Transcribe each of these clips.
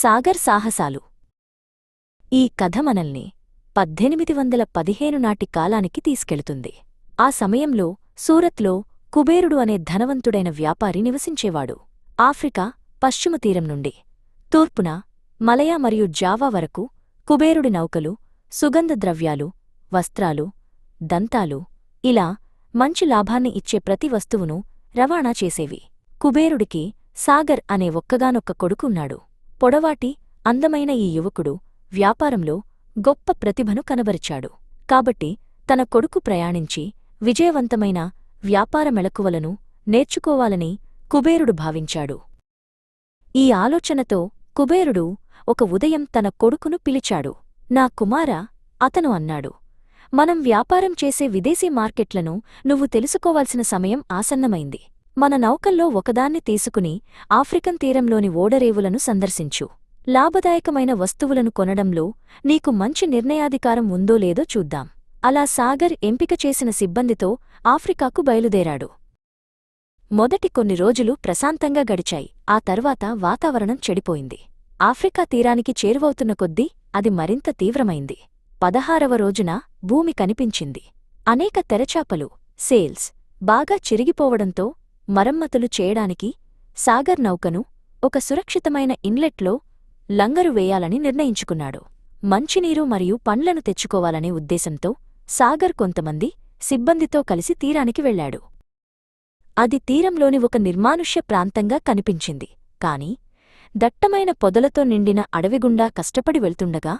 సాగర్ సాహసాలు. ఈ కథ మనల్ని పద్దెనిమిది వందల పదిహేను నాటి కాలానికి తీసుకెళుతుంది. ఆ సమయంలో సూరత్లో కుబేరుడు అనే ధనవంతుడైన వ్యాపారి నివసించేవాడు. ఆఫ్రికా పశ్చిమ తీరం నుండి తూర్పున మలయా మరియు జావా వరకు కుబేరుడి నౌకలు సుగంధ ద్రవ్యాలు వస్త్రాలు దంతాలు ఇలా మంచి లాభాన్ని ఇచ్చే ప్రతి వస్తువును రవాణా చేసేవి. కుబేరుడికి సాగర్ అనే ఒక్కగానొక్క కొడుకున్నాడు పొడవాటి అందమైన ఈ యువకుడు వ్యాపారంలో గొప్ప ప్రతిభను కనబరిచాడు. కాబట్టి తన కొడుకు ప్రయాణించి విజయవంతమైన వ్యాపార మెళకువలను నేర్చుకోవాలని కుబేరుడు భావించాడు. ఈ ఆలోచనతో కుబేరుడు ఒక ఉదయం తన కొడుకును పిలిచాడు. నా కుమార అతను అన్నాడు. మనం వ్యాపారం చేసే విదేశీ మార్కెట్లను నువ్వు తెలుసుకోవాల్సిన సమయం ఆసన్నమైంది. మన నౌకల్లో ఒకదాన్ని తీసుకుని ఆఫ్రికన్ తీరంలోని ఓడరేవులను సందర్శించు. లాభదాయకమైన వస్తువులను కొనడంలో నీకు మంచి నిర్ణయాధికారం ఉందో లేదో చూద్దాం. అలా సాగర్ ఎంపిక చేసిన సిబ్బందితో ఆఫ్రికాకు బయలుదేరాడు. మొదటి కొన్ని రోజులు ప్రశాంతంగా గడిచాయి. ఆ తర్వాత వాతావరణం చెడిపోయింది. ఆఫ్రికా తీరానికి చేరువవుతున్న కొద్దీ అది మరింత తీవ్రమైంది. పదహారవ రోజున భూమి కనిపించింది. అనేక తెరచాపలు సేల్స్ బాగా చిరిగిపోవడంతో మరమ్మతులు చేయడానికి సాగర్ నౌకను ఒక సురక్షితమైన ఇన్లెట్లో లంగరు వేయాలని నిర్ణయించుకున్నాడు. మంచినీరు మరియు పండ్లను తెచ్చుకోవాలనే ఉద్దేశంతో సాగర్ కొంతమంది సిబ్బందితో కలిసి తీరానికి వెళ్ళాడు అది తీరంలోని ఒక నిర్మానుష్య ప్రాంతంగా కనిపించింది. కాని దట్టమైన పొదలతో నిండిన అడవిగుండా కష్టపడి వెళ్తుండగా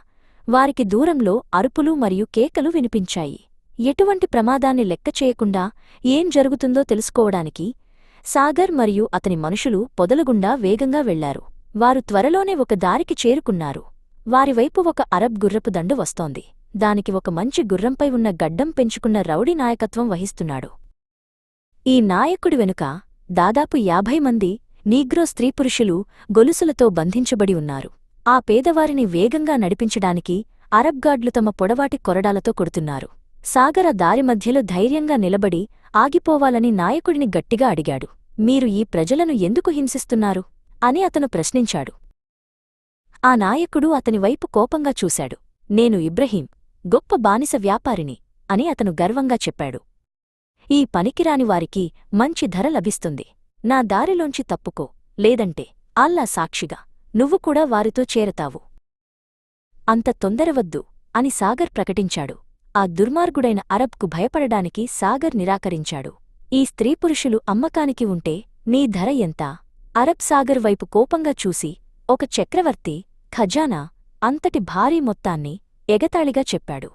వారికి దూరంలో అరుపులు మరియు కేకలు వినిపించాయి. ఎటువంటి ప్రమాదాన్ని లెక్క చేయకుండా ఏం జరుగుతుందో తెలుసుకోవడానికి సాగర్ మరియు అతని మనుషులు పొదలుగుండా వేగంగా వెళ్ళారు. వారు త్వరలోనే ఒక దారికి చేరుకున్నారు. వారివైపు ఒక అరబ్ గుర్రపు దండు వస్తోంది. దానికి ఒక మంచి గుర్రంపై ఉన్న గడ్డం పెంచుకున్న రౌడీ నాయకత్వం వహిస్తున్నాడు. ఈ నాయకుడి వెనుక దాదాపు యాభై మంది నీగ్రో స్త్రీపురుషులు గొలుసులతో బంధించబడి ఉన్నారు. ఆ పేదవారిని వేగంగా నడిపించడానికి అరబ్గాడ్లు తమ పొడవాటి కొరడాలతో కొడుతున్నారు. సాగర దారి మధ్యలో ధైర్యంగా నిలబడి ఆగిపోవాలని నాయకుడిని గట్టిగా అడిగాడు. మీరు ఈ ప్రజలను ఎందుకు హింసిస్తున్నారు? అని అతను ప్రశ్నించాడు. ఆ నాయకుడు అతని వైపు కోపంగా చూశాడు. నేను ఇబ్రహీం గొప్ప బానిస వ్యాపారిని అని అతను గర్వంగా చెప్పాడు. ఈ పనికిరాని వారికి మంచి ధర లభిస్తుంది. నా దారిలోంచి తప్పుకో లేదంటే అల్లా సాక్షిగా నువ్వు కూడా వారితో చేరతావు. అంత తొందరవద్దు అని సాగర్ ప్రకటించాడు. ఆ దుర్మార్గుడైన అరబ్కు భయపడడానికి సాగర్ నిరాకరించాడు. ఈ స్త్రీపురుషులు అమ్మకానికి ఉంటే నీ ధర ఎంత? అరబ్ సాగర్ వైపు కోపంగా చూసి ఒక చక్రవర్తి ఖజానా అంతటి భారీ మొత్తాన్ని ఎగతాళిగా చెప్పాడు.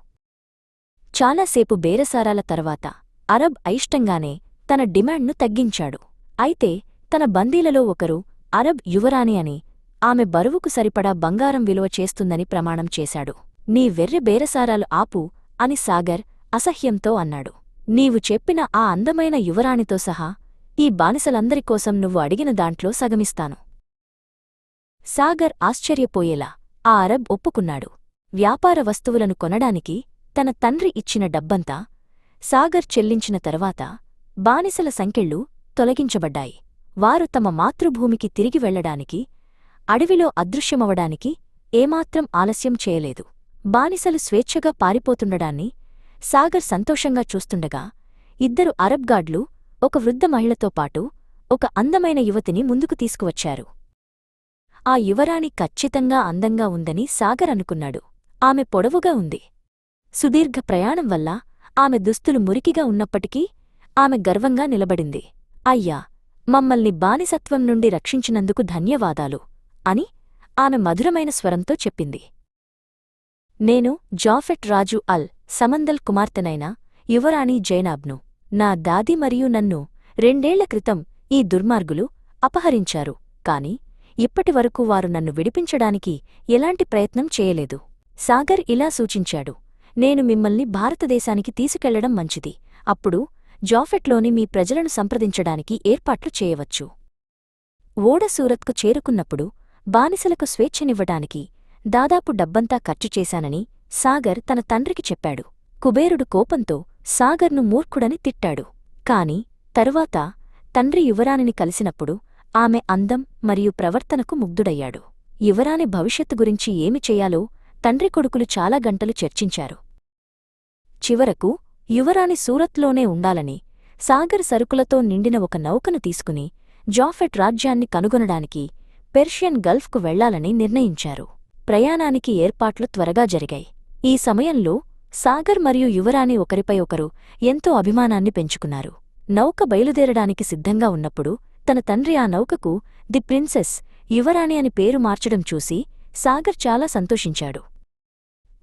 చాలాసేపు బేరసారాల తర్వాత అరబ్ అయిష్టంగానే తన డిమాండ్ను తగ్గించాడు. అయితే తన బందీలలో ఒకరు అరబ్ యువరాణి అని ఆమె బరువుకు సరిపడా బంగారం విలువ చేస్తుందని ప్రమాణం చేశాడు. నీ వెర్రి బేరసారాలు ఆపు అని సాగర్ అసహ్యంతో అన్నాడు. నీవు చెప్పిన ఆ అందమైన యువరాణితో సహా ఈ బానిసలందరికోసం నువ్వు అడిగిన దాంట్లో సగమిస్తాను. సాగర్ ఆశ్చర్యపోయేలా ఆ అరబ్ ఒప్పుకున్నాడు. వ్యాపార వస్తువులను కొనడానికి తన తండ్రి ఇచ్చిన డబ్బంతా సాగర్ చెల్లించిన తర్వాత బానిసల సంకెళ్ళు తొలగించబడ్డాయి. వారు తమ మాతృభూమికి తిరిగి వెళ్ళడానికి అడవిలో అదృశ్యమవడానికి ఏమాత్రం ఆలస్యం చేయలేదు. బానిసలు స్వేచ్ఛగా పారిపోతుండడాన్ని సాగర్ సంతోషంగా చూస్తుండగా ఇద్దరు అరబ్గాడ్లు ఒక వృద్ధ మహిళతో పాటు ఒక అందమైన యువతిని ముందుకు తీసుకువచ్చారు. ఆ యువరాణి ఖచ్చితంగా అందంగా ఉందని సాగర్ అనుకున్నాడు. ఆమె పొడవుగా ఉంది. సుదీర్ఘ ప్రయాణం వల్ల ఆమె దుస్తులు మురికిగా ఉన్నప్పటికీ ఆమె గర్వంగా నిలబడింది. అయ్యా మమ్మల్ని బానిసత్వం నుండి రక్షించినందుకు ధన్యవాదాలు అని ఆమె మధురమైన స్వరంతో చెప్పింది. నేను జాఫెట్ రాజు అల్ సమందల్ కుమార్తెనైన యువరాణి జైనాబ్ను. నా దాది మరియు నన్ను రెండేళ్ళ క్రితం ఈ దుర్మార్గులు అపహరించారు. కాని ఇప్పటివరకు వారు నన్ను విడిపించడానికి ఎలాంటి ప్రయత్నం చేయలేదు. సాగర్ ఇలా సూచించాడు. నేను మిమ్మల్ని భారతదేశానికి తీసుకెళ్ళడం మంచిది. అప్పుడు జాఫెట్లోని మీ ప్రజలను సంప్రదించడానికి ఏర్పాట్లు చేయవచ్చు. ఓడ సూరత్కు చేరుకున్నప్పుడు బానిసలకు స్వేచ్ఛనివ్వటానికి దాదాపు డబ్బంతా ఖర్చు చేశానని సాగర్ తన తండ్రికి చెప్పాడు. కుబేరుడు కోపంతో సాగర్ను మూర్ఖుడని తిట్టాడు. కాని తరువాత తండ్రి యువరాణిని కలిసినప్పుడు ఆమె అందం మరియు ప్రవర్తనకు ముగ్ధుడయ్యాడు. యువరాణి భవిష్యత్తు గురించి ఏమి చేయాలో తండ్రి కొడుకులు చాలా గంటలు చర్చించారు. చివరకు యువరాణి సూరత్లోనే ఉండాలని సాగర్ సరుకులతో నిండిన ఒక నౌకను తీసుకుని జాఫెట్ రాజ్యాన్ని కనుగొనడానికి పెర్షియన్ గల్ఫ్కు వెళ్ళాలని నిర్ణయించారు. ప్రయాణానికి ఏర్పాట్లు త్వరగా జరిగాయి. ఈ సమయంలో సాగర్ మరియు యువరాణి ఒకరిపై ఒకరు ఎంతో అభిమానాన్ని పెంచుకున్నారు. నౌక బయలుదేరడానికి సిద్ధంగా ఉన్నప్పుడు తన తండ్రి ఆ నౌకకు ది ప్రిన్సెస్ యువరాణి అని పేరు మార్చడం చూసి సాగర్ చాలా సంతోషించాడు.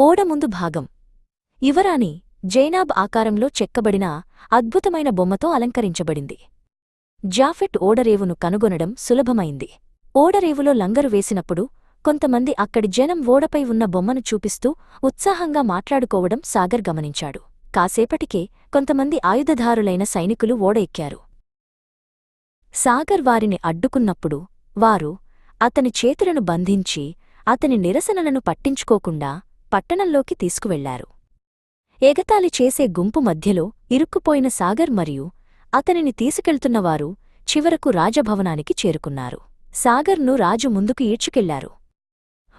ఓడ ముందు భాగం. యువరాణి జైనాబ్ ఆకారంలో చెక్కబడిన అద్భుతమైన బొమ్మతో అలంకరించబడింది. జాఫెట్ ఓడరేవును కనుగొనడం సులభమైంది. ఓడరేవులో లంగరు వేసినప్పుడు కొంతమంది అక్కడి జనం ఓడపై ఉన్న బొమ్మను చూపిస్తూ ఉత్సాహంగా మాట్లాడుకోవడం సాగర్ గమనించాడు. కాసేపటికే కొంతమంది ఆయుధధారులైన సైనికులు ఓడ ఎక్కారు. సాగర్ వారిని అడ్డుకున్నప్పుడు వారు అతని చేతులను బంధించి అతని నిరసనలను పట్టించుకోకుండా పట్టణంలోకి తీసుకువెళ్ళారు. ఎగతాళి చేసే గుంపు మధ్యలో ఇరుక్కుపోయిన సాగర్ మరియు అతనిని తీసుకెళ్తున్నవారు చివరకు రాజభవనానికి చేరుకున్నారు. సాగర్ను రాజు ముందుకు ఈడ్చుకెళ్ళారు.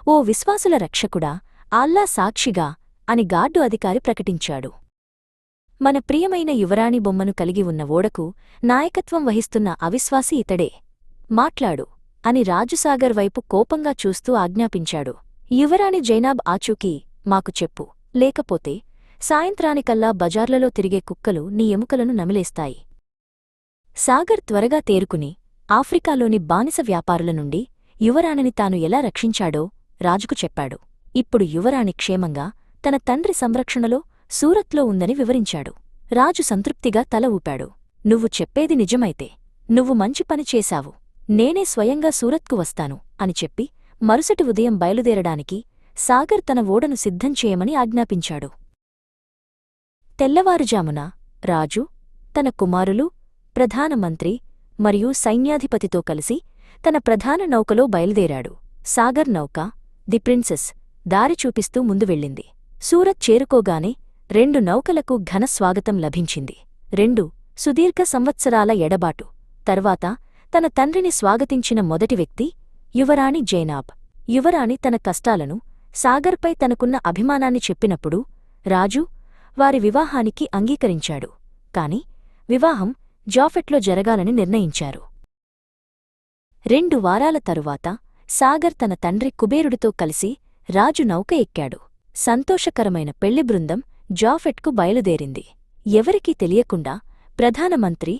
ఓ విశ్వాసుల రక్షకుడా ఆల్లా సాక్షిగా అని గార్డు అధికారి ప్రకటించాడు. మన ప్రియమైన యువరాణి బొమ్మను కలిగి ఉన్న ఓడకు నాయకత్వం వహిస్తున్న అవిశ్వాసి ఇతడే మాట్లాడు అని రాజుసాగర్ వైపు కోపంగా చూస్తూ ఆజ్ఞాపించాడు. యువరాణి జైనాబ్ ఆచూకీ మాకు చెప్పు లేకపోతే సాయంత్రానికల్లా బజార్లలో తిరిగే కుక్కలు నీ ఎముకలను నమిలేస్తాయి. సాగర్ త్వరగా తేరుకుని ఆఫ్రికాలోని బానిస వ్యాపారుల నుండి యువరాణిని తాను ఎలా రక్షించాడో రాజుకు చెప్పాడు. ఇప్పుడు యువరాణి క్షేమంగా తన తండ్రి సంరక్షణలో సూరత్లో ఉందని వివరించాడు. రాజు సంతృప్తిగా తల ఊపాడు. నువ్వు చెప్పేది నిజమైతే నువ్వు మంచి పని చేశావు. నేనే స్వయంగా సూరత్కు వస్తాను అని చెప్పి మరుసటి ఉదయం బయలుదేరడానికి సాగర్ తన ఓడను సిద్ధం చేయమని ఆజ్ఞాపించాడు. తెల్లవారుజామున రాజు తన కుమారులు ప్రధానమంత్రి మరియు సైన్యాధిపతితో కలిసి తన ప్రధాన నౌకలో బయలుదేరాడు. సాగర్ నౌక ది ప్రిన్సెస్ దారి చూపిస్తూ ముందు వెళ్ళింది. సూరత్ చేరుకోగానే రెండు నౌకలకు ఘన స్వాగతం లభించింది. రెండు సుదీర్ఘ సంవత్సరాల ఎడబాటు. తర్వాత తన తండ్రిని స్వాగతించిన మొదటి వ్యక్తి యువరాణి జైనాబ్. యువరాణి తన కష్టాలను సాగర్పై తనకున్న అభిమానాన్ని చెప్పినప్పుడు రాజు వారి వివాహానికి అంగీకరించాడు. కాని వివాహం జాఫెట్లో జరగాలని నిర్ణయించారు. రెండు వారాల తరువాత సాగర్ తన తండ్రి కుబేరుడితో కలిసి రాజు నౌక ఎక్కాడు. సంతోషకరమైన పెళ్ళి బృందం జాఫెట్కు బయలుదేరింది. ఎవరికీ తెలియకుండా ప్రధానమంత్రి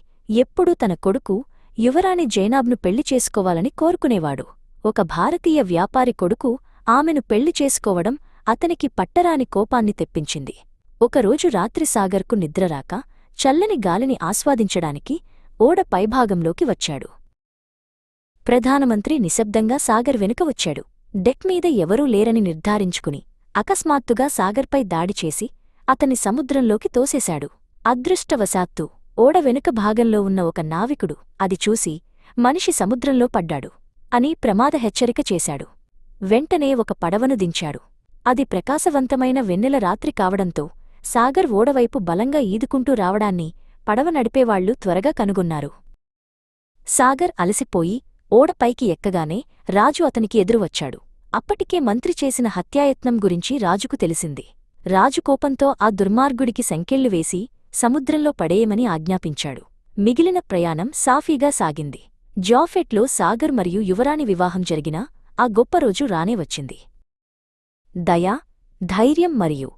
ఎప్పుడూ తన కొడుకు యువరాణి జైనాబ్ను పెళ్ళి చేసుకోవాలని కోరుకునేవాడు. ఒక భారతీయ వ్యాపారి కొడుకు ఆమెను పెళ్ళి చేసుకోవడం అతనికి పట్టరాని కోపాన్ని తెప్పించింది. ఒకరోజు రాత్రి సాగర్కు నిద్రరాక చల్లని గాలిని ఆస్వాదించడానికి ఓడ పైభాగంలోకి వచ్చాడు. ప్రధానమంత్రి నిశ్శబ్దంగా సాగర్ వెనుక వచ్చాడు. డెక్ మీద ఎవరూ లేరని నిర్ధారించుకుని అకస్మాత్తుగా సాగర్పై దాడి చేసి అతని సముద్రంలోకి తోసేశాడు. అదృష్టవశాత్తు ఓడ వెనుక భాగంలో ఉన్న ఒక నావికుడు అది చూసి మనిషి సముద్రంలో పడ్డాడు అని ప్రమాద హెచ్చరిక చేశాడు. వెంటనే ఒక పడవను దించాడు. అది ప్రకాశవంతమైన వెన్నెల రాత్రి కావడంతో సాగర్ ఓడవైపు బలంగా ఈదుకుంటూ రావడాన్ని పడవ నడిపేవాళ్ళు త్వరగా కనుగొన్నారు. సాగర్ అలసిపోయి ఓడపైకి ఎక్కగానే రాజు అతనికి ఎదురువచ్చాడు. అప్పటికే మంత్రి చేసిన హత్యాయత్నం గురించి రాజుకు తెలిసింది. రాజు కోపంతో ఆ దుర్మార్గుడికి సంకెళ్ళు వేసి సముద్రంలో పడేయమని ఆజ్ఞాపించాడు. మిగిలిన ప్రయాణం సాఫీగా సాగింది. జాఫెట్లో సాగర్ మరియు యువరాణి వివాహం జరిగినా ఆ గొప్ప రోజు రానే వచ్చింది. దయా ధైర్యం మరియు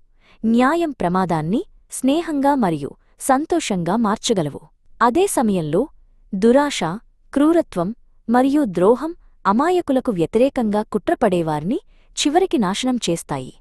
న్యాయం ప్రమాదాన్ని స్నేహంగా మరియు సంతోషంగా మార్చగలవు. అదే సమయంలో దురాశ క్రూరత్వం మరియు ద్రోహం అమాయకులకు వ్యతిరేకంగా కుట్రపడేవారిని చివరికి నాశనం చేస్తాయి.